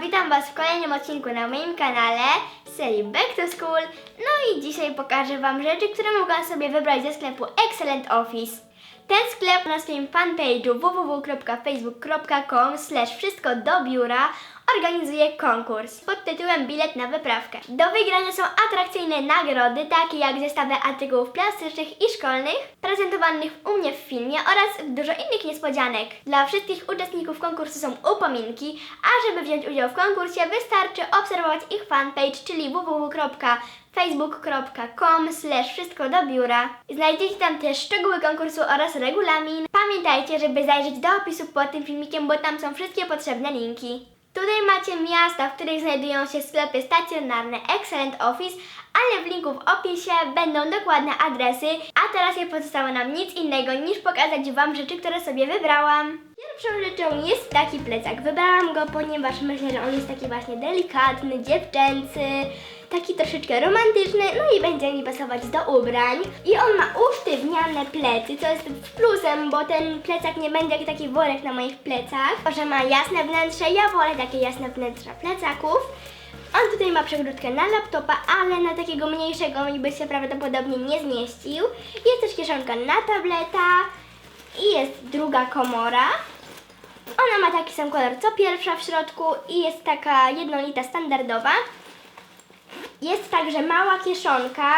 Witam Was w kolejnym odcinku na moim kanale z serii Back to School. No i dzisiaj pokażę Wam rzeczy, które mogłam sobie wybrać ze sklepu Excellent Office. Ten sklep na swoim fanpage'u www.facebook.com wszystko do biura organizuje konkurs pod tytułem Bilet na wyprawkę. Do wygrania są atrakcyjne nagrody, takie jak zestawy artykułów plastycznych i szkolnych, prezentowanych u mnie w filmie oraz dużo innych niespodzianek. Dla wszystkich uczestników konkursu są upominki, a żeby wziąć udział w konkursie wystarczy obserwować ich fanpage, czyli www.facebook.com slash wszystko do biura. Znajdziecie tam też szczegóły konkursu oraz regulamin. Pamiętajcie, żeby zajrzeć do opisu pod tym filmikiem, bo tam są wszystkie potrzebne linki. Tutaj macie miasta, w których znajdują się sklepy stacjonarne Excellent Office, ale w linku w opisie będą dokładne adresy, a teraz nie pozostało nam nic innego niż pokazać Wam rzeczy, które sobie wybrałam. Pierwszą rzeczą jest taki plecak. Wybrałam go, ponieważ myślę, że on jest taki właśnie delikatny, dziewczęcy, taki troszeczkę romantyczny, no i będzie mi pasować do ubrań. I on ma usztywniane plecy, co jest plusem, bo ten plecak nie będzie jak taki worek na moich plecach. Że ma jasne wnętrze, ja wolę takie jasne wnętrza plecaków. On tutaj ma przegródkę na laptopa, ale na takiego mniejszego mi by się prawdopodobnie nie zmieścił. Jest też kieszonka na tableta i jest druga komora. Ona ma taki sam kolor co pierwsza w środku i jest taka jednolita, standardowa. Jest także mała kieszonka.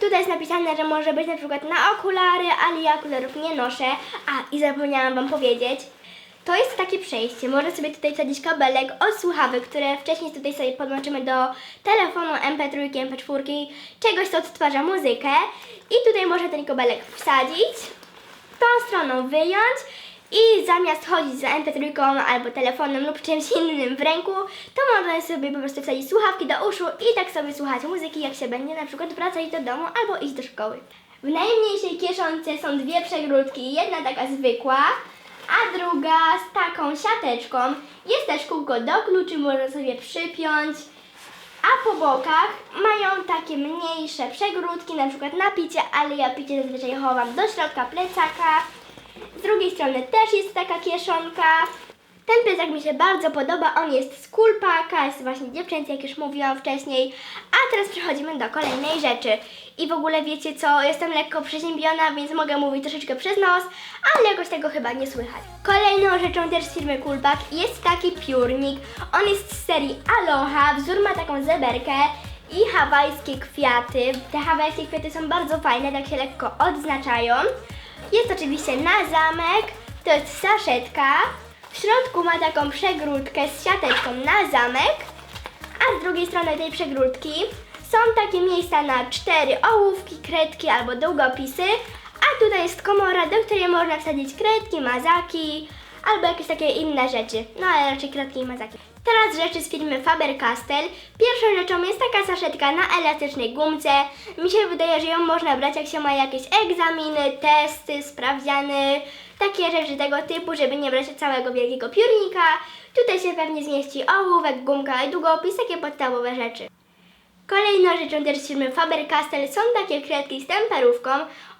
Tutaj jest napisane, że może być na przykład na okulary, ale ja okularów nie noszę. A, i zapomniałam Wam powiedzieć. To jest takie przejście. Można sobie tutaj wsadzić kabelek od słuchawek, które wcześniej tutaj sobie podłączymy do telefonu MP3, MP4, czegoś, co odtwarza muzykę. I tutaj można ten kabelek wsadzić, tą stroną wyjąć i zamiast chodzić za MP3 albo telefonem lub czymś innym w ręku, to można sobie po prostu wsadzić słuchawki do uszu i tak sobie słuchać muzyki, jak się będzie na przykład wracać do domu albo iść do szkoły. W najmniejszej kieszonce są dwie przegródki, jedna taka zwykła, a druga z taką siateczką. Jest też kółko do kluczy, można sobie przypiąć. A po bokach mają takie mniejsze przegródki, na przykład na picie, ale ja picie zazwyczaj chowam do środka plecaka. Z drugiej strony też jest taka kieszonka. Ten plecak mi się bardzo podoba, on jest z kulpaka, jest właśnie dziewczęcy, jak już mówiłam wcześniej. A teraz przechodzimy do kolejnej rzeczy. I w ogóle wiecie co, jestem lekko przeziębiona, więc mogę mówić troszeczkę przez nos, ale jakoś tego chyba nie słychać. Kolejną rzeczą też z firmy Kulpak jest taki piórnik. On jest z serii Aloha, wzór ma taką zeberkę i hawajskie kwiaty. Te hawajskie kwiaty są bardzo fajne, tak się lekko odznaczają. Jest oczywiście na zamek, to jest saszetka. W środku ma taką przegródkę z siateczką na zamek, a z drugiej strony tej przegródki są takie miejsca na cztery ołówki, kredki albo długopisy, a tutaj jest komora, do której można wsadzić kredki, mazaki albo jakieś takie inne rzeczy, no ale raczej kredki i mazaki. Teraz rzeczy z firmy Faber-Castell. Pierwszą rzeczą jest taka saszetka na elastycznej gumce. Mi się wydaje, że ją można brać jak się ma jakieś egzaminy, testy, sprawdziany, takie rzeczy tego typu, żeby nie brać całego wielkiego piórnika. Tutaj się pewnie zmieści ołówek, gumka i długopis, takie podstawowe rzeczy. Kolejną rzeczą też z firmy Faber-Castell są takie kredki z temperówką.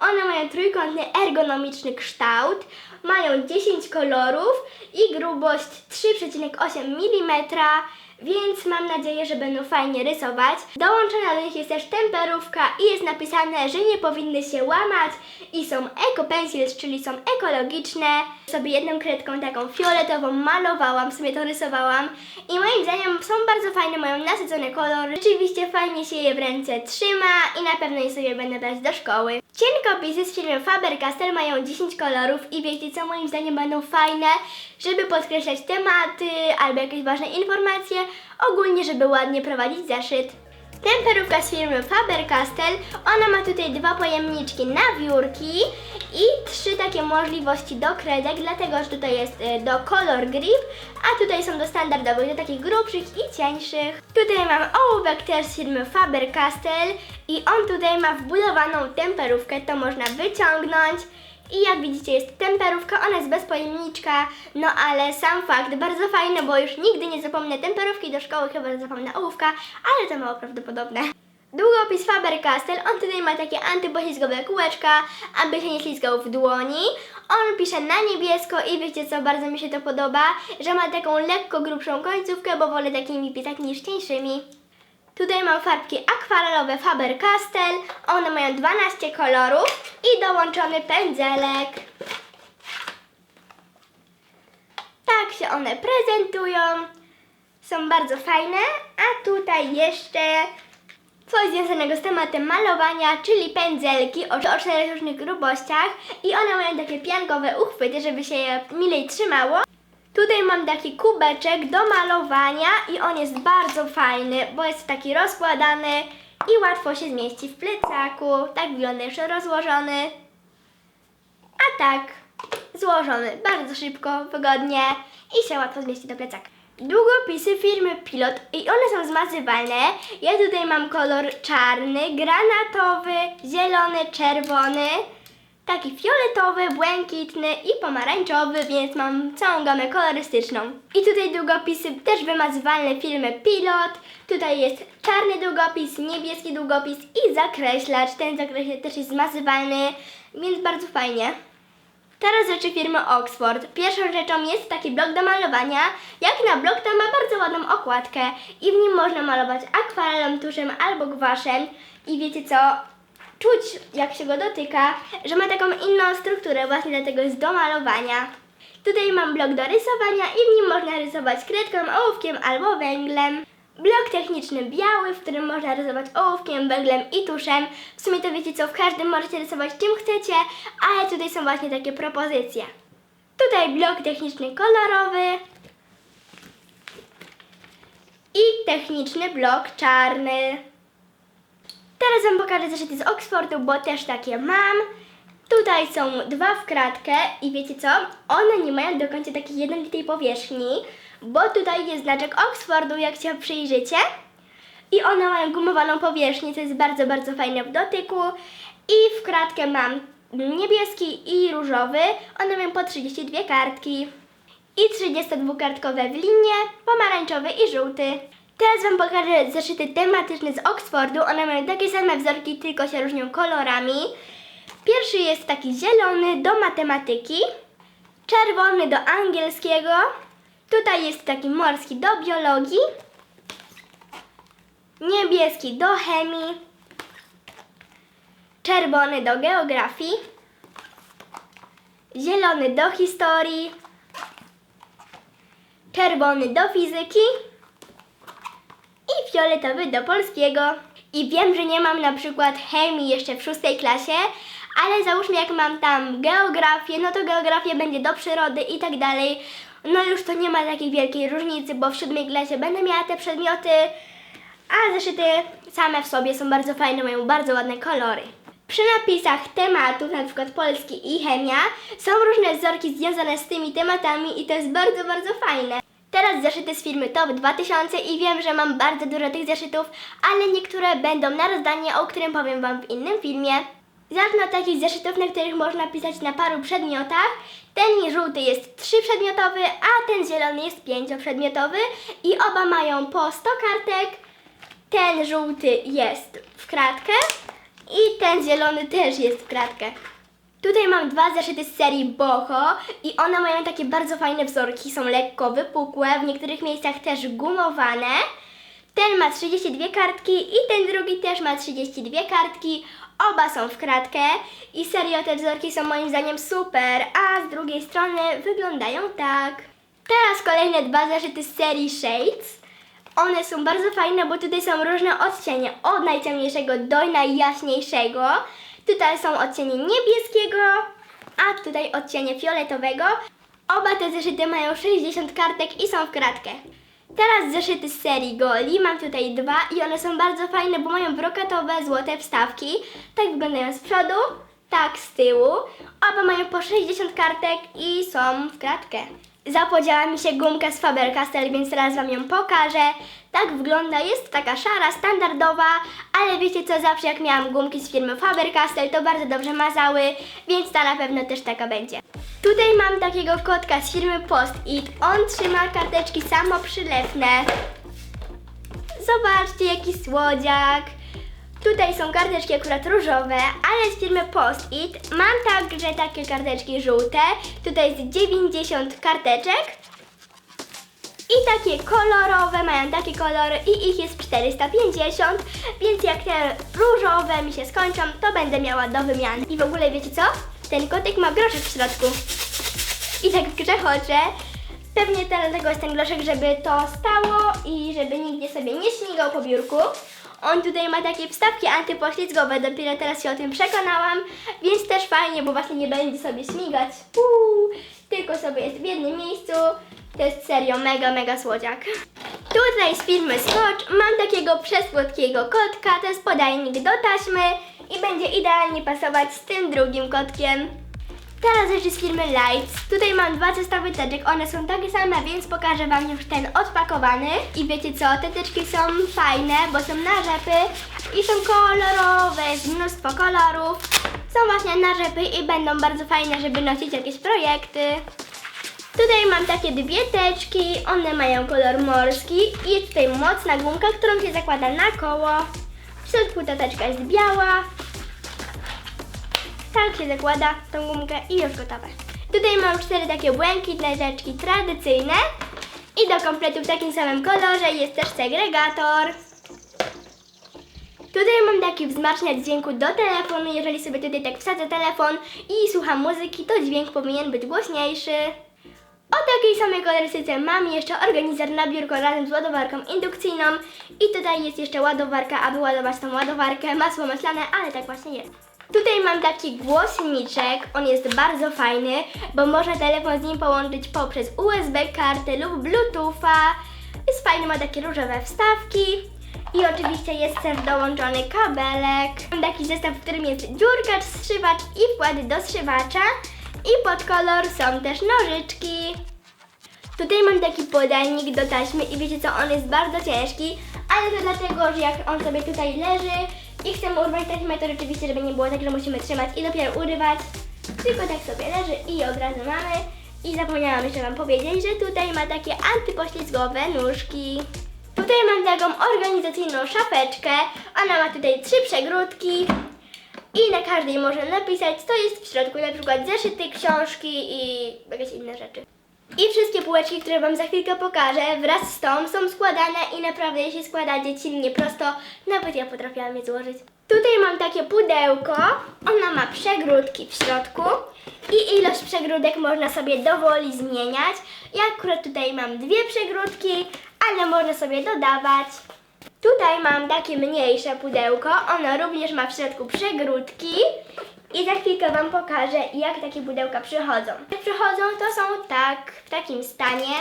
One mają trójkątny ergonomiczny kształt, mają 10 kolorów i grubość 3,8 mm, więc mam nadzieję, że będą fajnie rysować. Dołączona do nich jest też temperówka i jest napisane, że nie powinny się łamać i są eco pencils, czyli są ekologiczne. Sobie jedną kredką taką fioletową malowałam, sobie to rysowałam i moim zdaniem są bardzo fajne, mają nasycony kolor. Rzeczywiście fajnie się je w ręce trzyma i na pewno je sobie będę brać do szkoły. Cienkopisy z firmy Faber-Castell mają 10 kolorów i wiecie co, moim zdaniem będą fajne, żeby podkreślać tematy albo jakieś ważne informacje, ogólnie żeby ładnie prowadzić zeszyt. Temperówka z firmy Faber-Castell, ona ma tutaj dwa pojemniczki na wiórki i trzy takie możliwości do kredek, dlatego że tutaj jest e, do color grip, a tutaj są do standardowych, do takich grubszych i cieńszych. Tutaj mam ołówek też z firmy Faber-Castell i on tutaj ma wbudowaną temperówkę, to można wyciągnąć. I jak widzicie jest temperówka, ona jest bez pojemniczka, no ale sam fakt, bardzo fajne, bo już nigdy nie zapomnę temperówki do szkoły, chyba zapomnę ołówka, ale to mało prawdopodobne. Długopis Faber-Castell, on tutaj ma takie antypoślizgowe kółeczka, aby się nie ślizgał w dłoni. On pisze na niebiesko i wiecie co, bardzo mi się to podoba, że ma taką lekko grubszą końcówkę, bo wolę takimi pisać niż cieńszymi. Tutaj mam farbki akwarelowe Faber-Castell. One mają 12 kolorów i dołączony pędzelek. Tak się one prezentują. Są bardzo fajne. A tutaj jeszcze coś związanego z tematem malowania, czyli pędzelki o, czterech różnych grubościach. I one mają takie piankowe uchwyty, żeby się je milej trzymało. Tutaj mam taki kubeczek do malowania i on jest bardzo fajny, bo jest taki rozkładany i łatwo się zmieści w plecaku. Tak wygląda jeszcze rozłożony. A tak, złożony bardzo szybko, wygodnie i się łatwo zmieści do plecaka. Długopisy firmy Pilot i one są zmazywalne. Ja tutaj mam kolor czarny, granatowy, zielony, czerwony, taki fioletowy, błękitny i pomarańczowy, więc mam całą gamę kolorystyczną. I tutaj długopisy też wymazywalne firmy Pilot. Tutaj jest czarny długopis, niebieski długopis i zakreślacz. Ten zakreślacz też jest zmazywalny, więc bardzo fajnie. Teraz rzeczy firmy Oxford. Pierwszą rzeczą jest taki blok do malowania. Jak na blok, to ma bardzo ładną okładkę i w nim można malować akwarelą, tuszem albo gwaszem. I wiecie co? Czuć, jak się go dotyka, że ma taką inną strukturę, właśnie dlatego jest do malowania. Tutaj mam blok do rysowania i w nim można rysować kredką, ołówkiem albo węglem. Blok techniczny biały, w którym można rysować ołówkiem, węglem i tuszem. W sumie to wiecie co, w każdym możecie rysować czym chcecie, ale tutaj są właśnie takie propozycje. Tutaj blok techniczny kolorowy i techniczny blok czarny. Teraz Wam pokażę zeszyty z Oxfordu, bo też takie mam. Tutaj są dwa w kratkę i wiecie co? One nie mają do końca takiej jednolitej powierzchni, bo tutaj jest znaczek Oxfordu, jak się przyjrzycie. I one mają gumowaną powierzchnię, co jest bardzo, bardzo fajne w dotyku. I w kratkę mam niebieski i różowy. One mają po 32 kartki. I 32-kartkowe w linie, pomarańczowy i żółty. Teraz Wam pokażę zeszyty tematyczne z Oxfordu. One mają takie same wzorki, tylko się różnią kolorami. Pierwszy jest taki zielony do matematyki, czerwony do angielskiego, tutaj jest taki morski do biologii, niebieski do chemii, czerwony do geografii, zielony do historii, czerwony do fizyki fioletowy do polskiego. I wiem, że nie mam na przykład chemii jeszcze w szóstej klasie, ale załóżmy jak mam tam geografię, no to geografia będzie do przyrody i tak dalej. No już to nie ma takiej wielkiej różnicy, bo w siódmej klasie będę miała te przedmioty, a zeszyty same w sobie są bardzo fajne, mają bardzo ładne kolory. Przy napisach tematów, na przykład polski i chemia, są różne wzorki związane z tymi tematami i to jest bardzo, bardzo fajne. Teraz zeszyty z firmy Top 2000 i wiem, że mam bardzo dużo tych zeszytów, ale niektóre będą na rozdanie, o którym powiem Wam w innym filmie. Zacznę od takich zeszytów, na których można pisać na paru przedmiotach. Ten żółty jest trzyprzedmiotowy, a ten zielony jest pięcioprzedmiotowy i oba mają po 100 kartek. Ten żółty jest w kratkę i ten zielony też jest w kratkę. Tutaj mam dwa zeszyty z serii Boho i one mają takie bardzo fajne wzorki, są lekko wypukłe, w niektórych miejscach też gumowane. Ten ma 32 kartki i ten drugi też ma 32 kartki. Oba są w kratkę i serio te wzorki są moim zdaniem super, a z drugiej strony wyglądają tak. Teraz kolejne dwa zeszyty z serii Shades. One są bardzo fajne, bo tutaj są różne odcienie, od najciemniejszego do najjaśniejszego. Tutaj są odcienie niebieskiego, a tutaj odcienie fioletowego. Oba te zeszyty mają 60 kartek i są w kratkę. Teraz zeszyty z serii Goli, mam tutaj dwa i one są bardzo fajne, bo mają brokatowe, złote wstawki. Tak wyglądają z przodu, tak z tyłu. Oba mają po 60 kartek i są w kratkę. Zapodziała mi się gumka z Faber-Castell, więc teraz Wam ją pokażę. Tak wygląda, jest taka szara, standardowa, ale wiecie co, zawsze jak miałam gumki z firmy Faber-Castell, to bardzo dobrze mazały, więc ta na pewno też taka będzie. Tutaj mam takiego kotka z firmy Post-it. On trzyma karteczki samoprzylepne. Zobaczcie, jaki słodziak. Tutaj są karteczki akurat różowe, ale z firmy Post-it. Mam także takie karteczki żółte. Tutaj jest 90 karteczek. I takie kolorowe, mają takie kolory i ich jest 450, więc jak te różowe mi się skończą, to będę miała do wymiany. I w ogóle wiecie co? Ten kotek ma groszek w środku. I tak grzechocze. Pewnie dlatego jest ten groszek, żeby to stało i żeby nigdzie sobie nie śmigał po biurku. On tutaj ma takie wstawki antypoślizgowe, dopiero teraz się o tym przekonałam, więc też fajnie, bo właśnie nie będzie sobie śmigać. Uuu, tylko sobie jest w jednym miejscu. To jest serio mega, mega słodziak. Tutaj z firmy Scotch mam takiego przesłodkiego kotka, to jest podajnik do taśmy i będzie idealnie pasować z tym drugim kotkiem. Teraz jeszcze z firmy Lights. Tutaj mam dwa zestawy teczek, one są takie same, więc pokażę Wam już ten odpakowany. I wiecie co, te teczki są fajne, bo są na rzepy i są kolorowe, jest mnóstwo kolorów. Są właśnie na rzepy i będą bardzo fajne, żeby nosić jakieś projekty. Tutaj mam takie dwie teczki, one mają kolor morski i jest tutaj mocna gumka, którą się zakłada na koło. W środku ta teczka jest biała. Tak się zakłada tą gumkę i już gotowe. Tutaj mam cztery takie błękitne teczki tradycyjne i do kompletu w takim samym kolorze jest też segregator. Tutaj mam taki wzmacniacz dźwięku do telefonu. Jeżeli sobie tutaj tak wsadzę telefon i słucham muzyki, to dźwięk powinien być głośniejszy. O takiej samej kolorystyce mam jeszcze organizer na biurko razem z ładowarką indukcyjną i tutaj jest jeszcze ładowarka, aby ładować tą ładowarkę, masło maślane, ale tak właśnie jest. Tutaj mam taki głośniczek, on jest bardzo fajny, bo można telefon z nim połączyć poprzez USB kartę lub Bluetootha. Jest fajny, ma takie różowe wstawki. I oczywiście jest też dołączony kabelek. Mam taki zestaw, w którym jest dziurka, zszywacz i wkłady do zszywacza. I pod kolor są też nożyczki. Tutaj mam taki podajnik do taśmy i wiecie co, on jest bardzo ciężki, ale to dlatego, że jak on sobie tutaj leży i chcemy urwać taśmę, to rzeczywiście, żeby nie było tak, że musimy trzymać i dopiero urywać, tylko tak sobie leży i od razu mamy. I zapomniałam jeszcze Wam powiedzieć, że tutaj ma takie antypoślizgowe nóżki. Tutaj mam taką organizacyjną szapeczkę, ona ma tutaj trzy przegródki, i na każdej można napisać, co jest w środku, na przykład zeszyty, książki i jakieś inne rzeczy. I wszystkie półeczki, które Wam za chwilkę pokażę, wraz z tą są składane i naprawdę je się składa dziecinnie prosto, nawet ja potrafiłam je złożyć. Tutaj mam takie pudełko, ona ma przegródki w środku i ilość przegródek można sobie dowoli zmieniać. Ja akurat tutaj mam dwie przegródki, ale można sobie dodawać. Tutaj mam takie mniejsze pudełko, ono również ma w środku przegródki i za chwilkę Wam pokażę jak takie pudełka przychodzą. Przychodzą to są tak, w takim stanie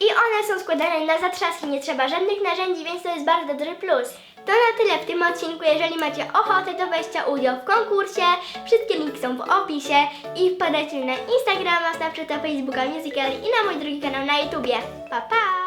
i one są składane na zatrzaski, nie trzeba żadnych narzędzi, więc to jest bardzo duży plus. To na tyle w tym odcinku, jeżeli macie ochotę do wejścia udział w konkursie, wszystkie linki są w opisie i wpadajcie na Instagrama, Snapchata, Facebooka, Musical i na mój drugi kanał na YouTubie. Pa pa!